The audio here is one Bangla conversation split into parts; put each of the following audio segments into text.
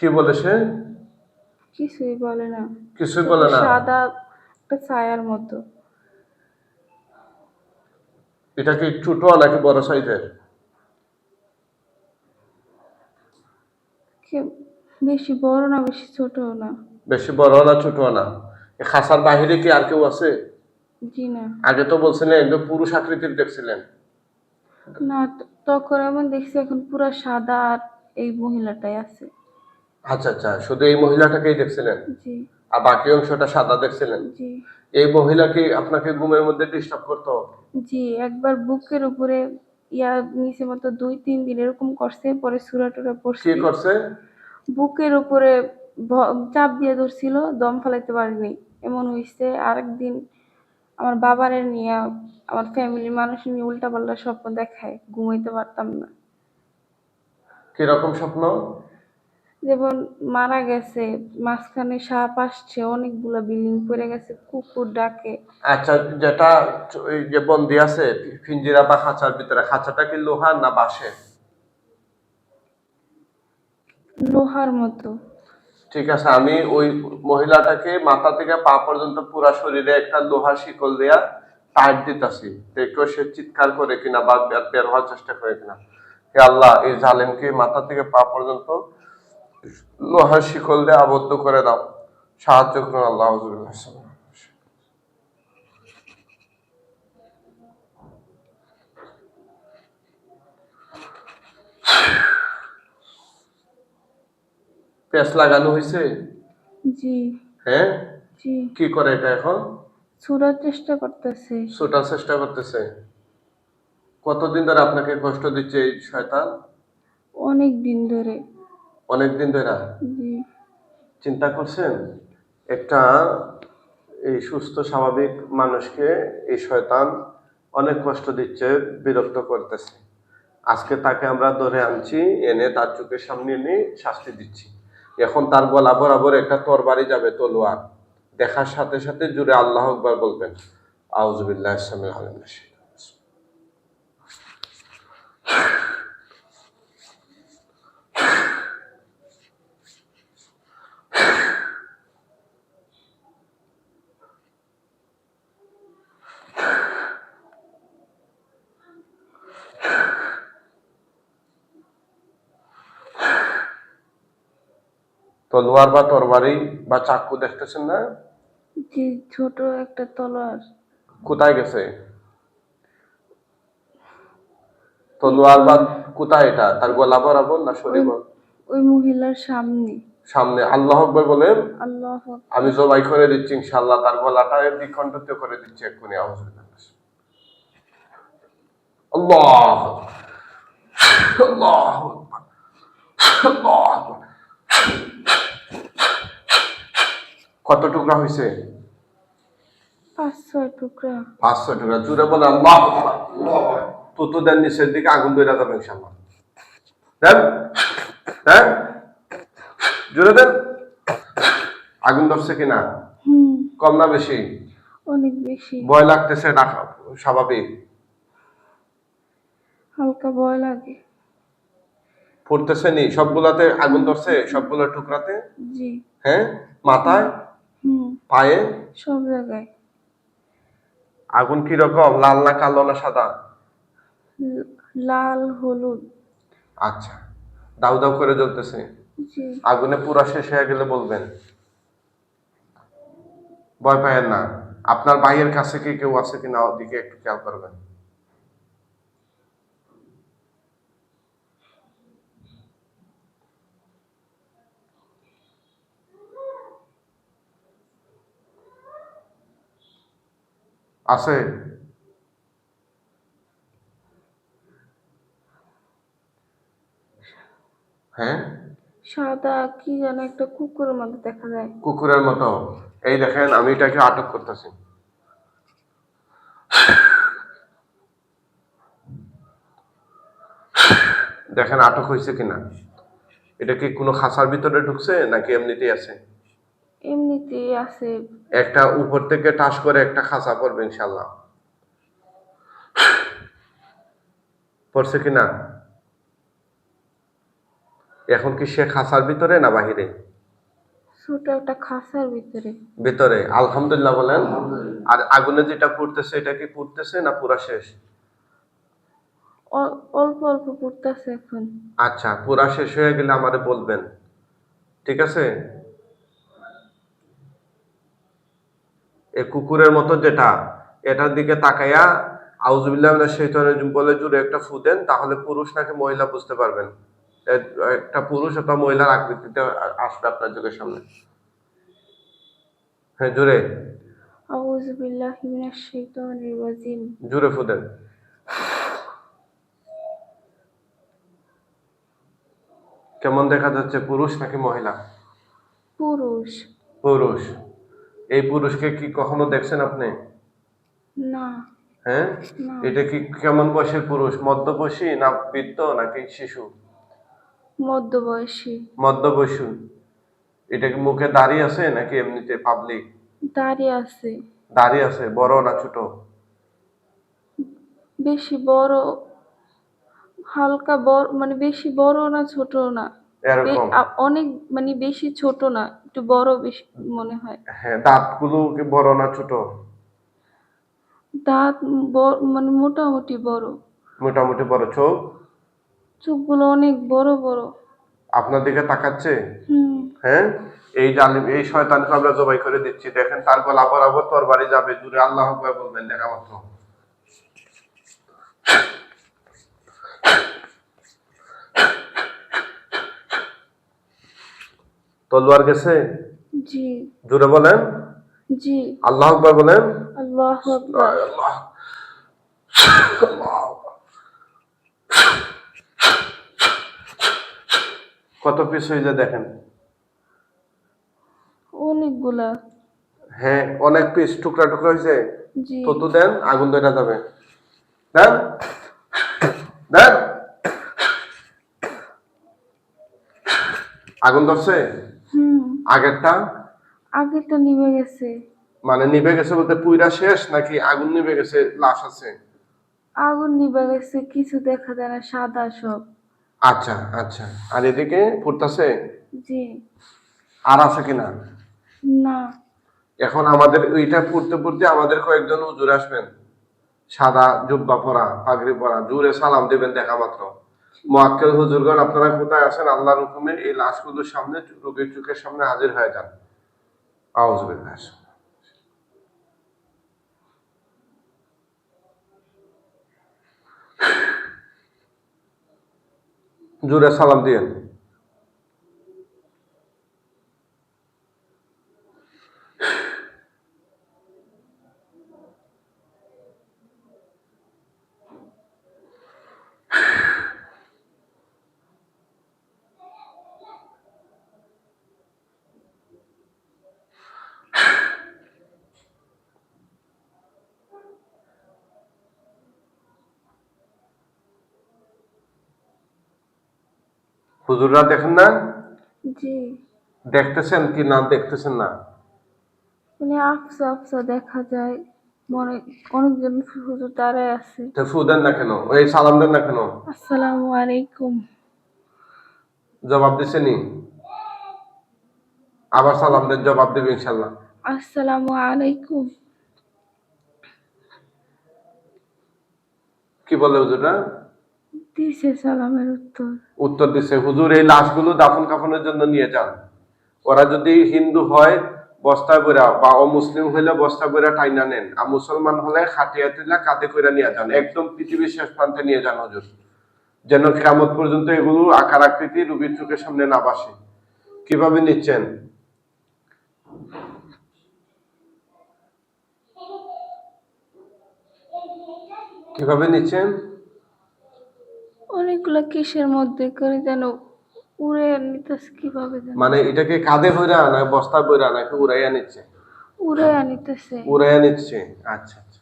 কি বলে সে? কিছুই বলে না। কিছুই বলে না। সাদা একটা ছায়ার মতো। এটা কি ছোট নাকি বড় সাইজের? বেশি বড় না বেশি ছোট না। বেশি বড় না ছোট না। খাসার বাহিরে কি আর কেউ আছে? জি না। আগে তো বলছিলেন যে পুরুষ আকৃতির দেখছিলেন। না তখন এমন দেখছি এখন পুরো সাদা আর এই মহিলাটাই আছে। আচ্ছা আচ্ছা শুধু এই মহিলাটাকেই দেখছিলেন? জি। আর বাকি অংশটা সাদা দেখছিলেন? জি। এই মহিলা কি আপনাকে ঘুমের মধ্যে ডিস্টার্ব করতো? জি একবার বুকের উপরে ইয়া নিচে মতো দুই তিন দিন এরকম করছে পরে সুরা টুরা কি করছে? বুকের উপরে চাপ দিয়ে ধরছিল দম ফেলাইতে পারিনি। এমন হইছে আরেকদিন আমার বাবারে নিয়ে আমার ফ্যামিলির মানুষ নিয়ে উল্টাপাল্টা স্বপ্ন দেখায় ঘুমাইতে পারতাম না। কীরকম স্বপ্ন? যেমন মারা গেছে মাঝখানে সাপ আসছে অনেকগুলা বিল্ডিং পড়ে গেছে কুকুর ডাকে। আচ্ছা যেটা ওই যে বন্দি আছে ফিঞ্জিরা বা খাঁচার ভিতরে খাঁচাটা কি লোহার না বাঁশের? লোহার মতো। ঠিক আছে আমি ওই মহিলাটাকে মাথা থেকে পা পর্যন্ত পুরা শরীরে একটা লোহার শিকল দেয়া টাইট দিতেছি। দেখো সে চিৎকার করে কিনা বা বের- বের হওয়ার চেষ্টা করে কিনা। হে আল্লাহ এই জালেমকে মাথা থেকে পা পর্যন্ত লোহার শিকল দিয়ে আবদ্ধ করে দাও। সাহায্য করুন আল্লাহ। পেঁচ লাগানো হয়েছে? জি। হ্যাঁ? জি। কি করে এটা এখন? ছুড়ার চেষ্টা করতেছে। ছোটার চেষ্টা করতেছে। কতদিন ধরে আপনাকে কষ্ট দিচ্ছে এই শয়তান? অনেক দিন ধরে। অনেক দিন ধরে চিন্তা করছেন? একটা এই সুস্থ স্বাভাবিক মানুষকে এই শয়তান অনেক কষ্ট দিচ্ছে বিরক্ত করতেছে। আজকে তাকে আমরা ধরে আনছি এনে তার চোখের সামনে এনে শাস্তি দিচ্ছি। এখন তার গলা বরাবর একটা তরবারি যাবে তলোয়ার। দেখার সাথে সাথে জুড়ে আল্লাহ আকবার বলবেন আউজবিল্লাহ ইসলামের আলম তলোয়ার বা তরবারি বা চাকু দেখতেছেন না? জি ছোট একটা তলোয়ার? কোথায় গেছে? তলোয়ার বা কোথায় এটা? তার গলা বরাবর না শরীর? ওই মহিলার সামনে। সামনে। আল্লাহ আকবর বলেন? আল্লাহ আমি জবাই করে দিচ্ছি ইনশাল্লাহ তার গলাটা দ্বিখণ্ডিত করে দিচ্ছি এক্ষুনি আওয়াজ আল্লাহ আল্লাহ আল্লাহ কত টুকরা হয়েছে পাঁচ ছয় টুকরা। পাঁচশো টুকরা। জুড়ে বলে আল্লাহ তুতু দেন নিচের দিকে আগুন ধরে যাবে ইনশাল্লাহ দেন? হ্যাঁ জুড়ে দেন? আগুন ধরছে কিনা? কম না বেশি? অনেক বেশি। ভয় লাগতেছে না স্বাভাবিক? হালকা ভয় লাগে। ফুটতেছে নি? সবগুলাতে আগুন ধরছে? সবগুলো টুকরাতে? জি। হ্যাঁ? মাথায়? পায়ে? সব জায়গায়। আগুন কীরকম? লাল না কালো না সাদা? লাল হলুদ। আচ্ছা। দাউ দাউ করে জ্বলতেছে। আগুনে পুরা শেষ হয়ে গেলে বলবেন। ভয় পায়েন না। আপনার ভাইয়ের কাছে কি কেউ আছে কিনা ওদিকে একটু খেয়াল করবেন। আছে। হ্যাঁ? সাদা কি যেন একটা কুকুরের মতো দেখা যায়। কুকুরের মতো। এই দেখেন আমি এটাকে আটক করতেছি। দেখেন আটক হয়েছে কিনা? এটা কি কোনো খাঁচার ভিতরে ঢুকছে নাকি এমনিতেই আছে? এমনিতেই আছে। একটা উপর থেকে টাস করে একটা খাঁচা পড়বে ইনশাল্লাহ। পড়ছে কিনা এখন কি সে খাসার ভিতরে না বাহিরে? ছোট একটা খাসার ভিতরে। ভিতরে আলহামদুলিল্লাহ বলেন। আর আগুনে যেটা পুড়তেছে এটা কি পুড়তেছে না পুরা শেষ? অল্প অল্প পড়তেছে এখন। আচ্ছা পুরা শেষ হয়ে গেলে আমারে বলবেন। ঠিক আছে? এ কুকুরের মতো যেটা এটার দিকে তাকাইয়া আউজুবিল্লাহ রাজিম বলে জুড়ে একটা ফু দেন তাহলে পুরুষ নাকি মহিলা বুঝতে পারবেন। একটা পুরুষ অথবা মহিলার আকৃতিতে আসবে আপনার চোখের সামনে। হ্যাঁ জুড়ে জুড়ে ফু দেন। কেমন দেখা যাচ্ছে পুরুষ নাকি মহিলা? পুরুষ। পুরুষ। এই পুরুষকে কি কখনো দেখছেন আপনি? না। হ্যাঁ? এটা কি কেমন বয়সের পুরুষ? মধ্যবয়সী না বৃদ্ধ নাকি শিশু? মধ্যবয়সী। মধ্যবয়সী। এটা কি মুখে দাড়ি আছে নাকি এমনিতে পাবলিক দাঁড়িয়ে আছে। দাড়ি আছে বড় না ছোট? বেশি বড় হালকা বড় মানে বেশি বড় না ছোট না। এরকম। অনেক মানে বেশি ছোট না একটু বড় বেশি মনে হয়। হ্যাঁ দাঁতগুলো কি বড় না ছোট? দাঁত মানে মোটামুটি বড়। মোটামুটি বড় চোখ? চোখগুলো অনেক বড় বড়। আপনার দিকে তাকাচ্ছে? হ্যাঁ? এই জালিম এই শয়তানকে আমরা জবাই করে দিচ্ছি। দেখেন তার গলা বরাবর তোর বাড়ি যাবে। দূরে আল্লাহ বলবেন দেখা মাত্র। তলোয়ার গেছে? জি। জোরে বলেন। জি। আল্লাহ আকবার বলেন। আল্লাহ আল্লাহ। কত পিস হয়ে যায় দেখেন। অনেকগুলা। হ্যাঁ অনেক পিস টুকরা টুকরা হয়েছে। জি। ততু দেন আগুন ধরে যাবে। দেন। দেন। আগুন ধরছে? আগেরটা? আগেরটা নিভে গেছে। মানে নিভে গেছে বলতে পুইরা শেষ নাকি আগুন নিভে গেছে লাশ আছে? আগুন নিভে গেছে কিছু দেখা যায় না সাদা সব। আচ্ছা আচ্ছা। আর এদিকে ফুটতাছে? জি। আর আছে কিনা? না। এখন আমাদের ওইটা পড়তে পড়তে আমাদের কয়েকজন হুজুর আসবেন। সাদা জুব্বা পরা পাগড়ি পরা জুড়ে সালাম দেবেন দেখা মাত্র। মোয়াক্কেল হুজুরগণ, আপনারা কোথায় আছেন? আল্লাহর হুকুমে এই লাশগুলোর সামনে রোগীর চোখের সামনে হাজির হয়ে যান। আউজবিল্লাহ জুড়ে সালাম দিয়েন। হুজুররা দেখেন না? জি। দেখতেছেন কি না দেখতেছেন না? মানে আফসা আফসা দেখা যায়। মনে অনেকজন হুজুর দাঁড়ায় আছে। তো ফু দেন না কেন? ওই সালাম দেন না কেন? আসসালামু আলাইকুম। জবাব দিছেনি আবার সালাম দেন জবাব দেবে ইনশাল্লাহ আসসালামু আলাইকুম। কি বলে হুজুররা? দিছে সালামের উত্তর। উত্তর দিছে, হুজুর, এই লাশগুলো দাফন কাফনের জন্য নিয়ে যান। ওরা যদি হিন্দু হয়, বস্তা বইরা বা অমুসলিম হইলে বস্তা বইরা টাইনা নেন। আর মুসলমান হলে খাটিয়া তুলা কাঁধে কইরা নিয়ে যান। একদম পৃথিবীর শেষ প্রান্তে নিয়ে যান হুজুর। যেন কেমন পর্যন্ত এগুলো আকার আকৃতি রুবির চোখের সামনে না বাসে কীভাবে নিচ্ছেন? কীভাবে নিচ্ছেন? অনেকগুলো কিসের মধ্যে করে যেন উড়ে নিতেছে কীভাবে যেন? মানে এটাকে কাঁধে বইরা না বস্তা বইরা নাকি উড়াইয়া নিচ্ছে? উড়ে আনিতেছে উড়াইয়া নিচ্ছে। আচ্ছা আচ্ছা।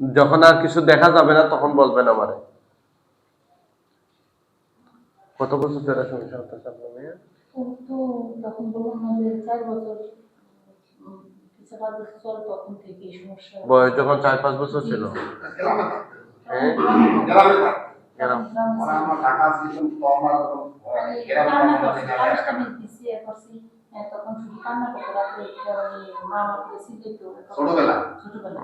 যখন আর কিছু দেখা যাবে না তখন বলবেন আমারে। কত বছর ধরে সমস্যা হতেছে আপনার মেয়ে? তো তখন বললাম না যে চার বছর উম, কিছু পাঁচ বছর চলে তখন থেকে এই সমস্যা। বয়স যখন চার পাঁচ বছর ছিল। হ্যাঁ মানে ছোটবেলা? ছোটবেলা।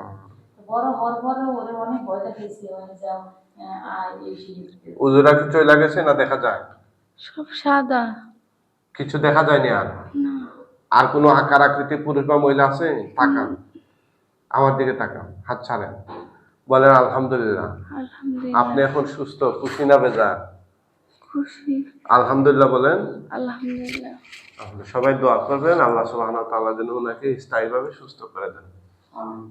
বড় হওয়ার পরে ওরে অনেক ভয় দেখাইছে, মানে যাও। উজুরা কি চলে গেছে না দেখা যায়? সব সাদা। কিছু দেখা যায়নি আর? আর কোনো আকার আকৃতি পুরুষ বা মহিলা আছে? তাকান। আমার দিকে তাকান হাত ছাড়েন। বলেন আলহামদুলিল্লাহ। আলহামদুলিল্লাহ। আপনি এখন সুস্থ খুশি না বেজা আলহামদুলিল্লাহ বলেন। আলহামদুলিল্লাহ। সবাই দোয়া করবেন আল্লাহ সুবহানাহু ওয়া তাআলা যেন ওনাকে স্থায়ীভাবে সুস্থ করে দেন।